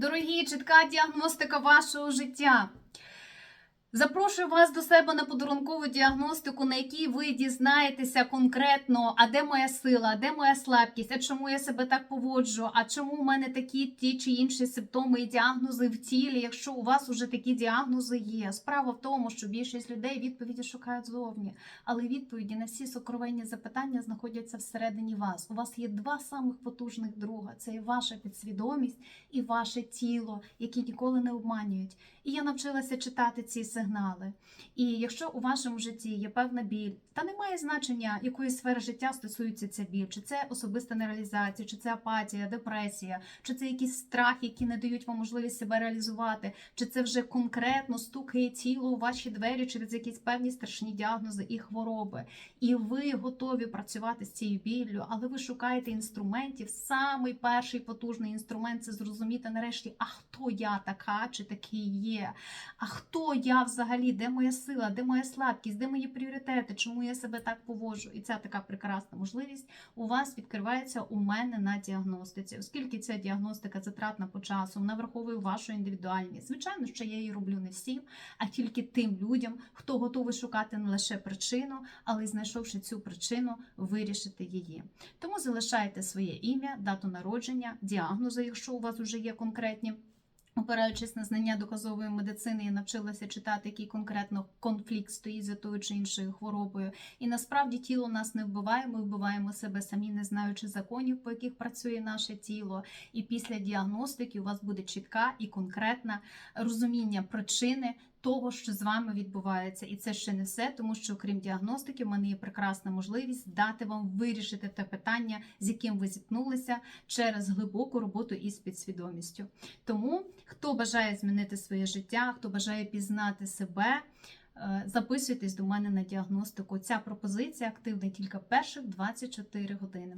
Дорогі, чітка діагностика вашого життя. Запрошую вас до себе на подарункову діагностику, на якій ви дізнаєтеся конкретно, а де моя сила, а де моя слабкість, а чому я себе так поводжу, а чому у мене такі ті чи інші симптоми і діагнози в тілі, якщо у вас уже такі діагнози є. Справа в тому, що більшість людей відповіді шукають зовні, але відповіді на всі сокровенні запитання знаходяться всередині вас. У вас є два самих потужних друга: це і ваша підсвідомість і ваше тіло, які ніколи не обманюють. І я навчилася читати ці сигнали. І якщо у вашому житті є певна біль, та немає значення, якої сфери життя стосується ця біль, чи це особиста нереалізація, чи це апатія, депресія, чи це якісь страхи, які не дають вам можливість себе реалізувати, чи це вже конкретно стукає тіло у ваші двері через якісь певні страшні діагнози і хвороби. І ви готові працювати з цією біллю, але ви шукаєте інструментів. Самий перший потужний інструмент це зрозуміти нарешті, а хто я така чи такий є. А хто я взагалі? Де моя сила, де моя слабкість, де мої пріоритети, чому я себе так поводжу? І ця така прекрасна можливість у вас відкривається у мене на діагностиці, оскільки ця діагностика затратна по часу, вона враховує вашу індивідуальність. Звичайно, що я її роблю не всім, а тільки тим людям, хто готовий шукати не лише причину, але й знайшовши цю причину, вирішити її. Тому залишайте своє ім'я, дату народження, діагнози, якщо у вас вже є конкретні. Опираючись на знання доказової медицини, я навчилася читати, який конкретно конфлікт стоїть за тою чи іншою хворобою. І насправді тіло нас не вбиває, ми вбиваємо себе самі, не знаючи законів, по яких працює наше тіло. І після діагностики у вас буде чітка і конкретна розуміння причини. Того, що з вами відбувається, і це ще не все, тому що окрім діагностики, в мене є прекрасна можливість дати вам вирішити те питання, з яким ви зіткнулися через глибоку роботу із підсвідомістю. Тому, хто бажає змінити своє життя, хто бажає пізнати себе, е, записуйтесь до мене на діагностику. Ця пропозиція активна тільки перших 24 години.